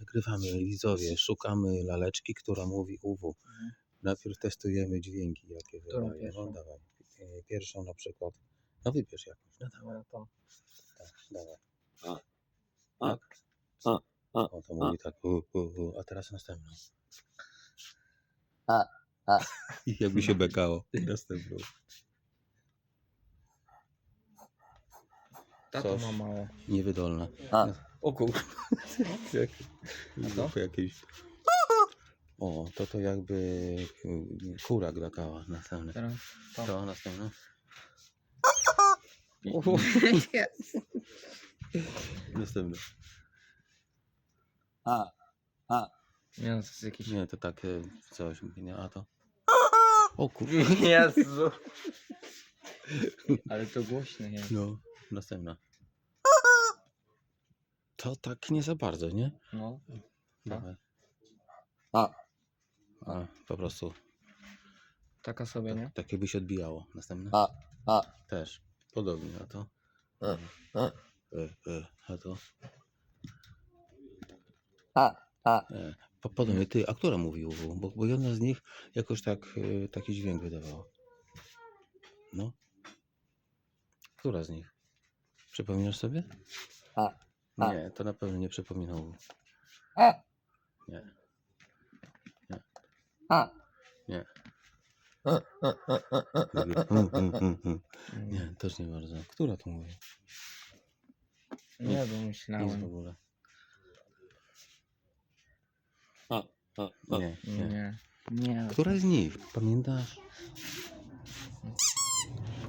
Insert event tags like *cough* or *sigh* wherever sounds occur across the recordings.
Nagrywamy widzowie, szukamy laleczki, która mówi UW. Mhm. Najpierw testujemy dźwięki, jakie Którą wydaje. pierwszą? No dawaj. E, Pierwszą na przykład. No wybierz jakąś. No dawaj, No to. tak, dawaj. A. Tak? A. A. O, to mówi tak. U, u, u. A teraz następną. A. A. I *laughs* jakby się bekało. *laughs* Następną. Tato Coś. ma małe. Niewydolna. A. O kurwa. *laughs* Jak, to? jakieś... O, to to jakby kura grakała. Następne. Teraz to. To następne. *laughs* Następne. A. A. Nie no, to jest jakiś... Nie, to takie coś. Nie, a to. O kurwa. *laughs* Jezu. Ale to głośne jest. No, następna. To tak nie za bardzo, nie? No. Dawaj. A. A, po prostu Taka sobie, nie? tak, tak jakby się odbijało. Następne. A. A. Też. Podobnie, a to. A. A. E, e, a to. A. A. E, po, podobnie, ty, a która mówi UW? Bo, bo jedna z nich jakoś tak e, taki dźwięk wydawała. No. Która z nich? Przypominasz sobie? A. A. Nie, to na pewno nie przypomina UW. A. Nie, A. nie. A. A. A. A. A. Mm. Nie, też nie bardzo. Która to mówi? Nie wiem, Nic w ogóle. A. A. Nie, nie. Nie. Nie. Która z nich? Pamiętasz?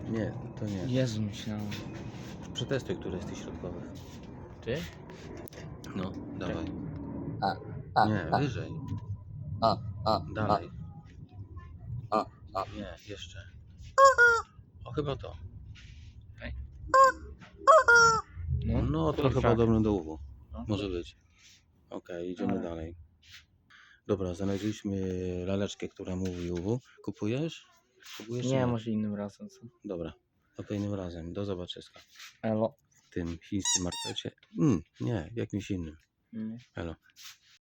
Nie, to nie. Jezu, myślałem. Przetestuj, które z tych środkowych. Ty? No, dawaj. A. A. Nie, A. wyżej. A. A. Dalej. A. A. Nie, jeszcze. O, chyba to. No. No, trochę tak. podobne do UW. No. Może być. Okej, idziemy Ale- dalej. Dobra, znaleźliśmy laleczkę, która mówi UW. Kupujesz? Kupujesz? czy Nie, może innym razem, co? Dobra, to to innym razem. Do zobaczyska. Elo. W tym chińskim markecie. Mm, nie, jakimś innym. Nie. Elo.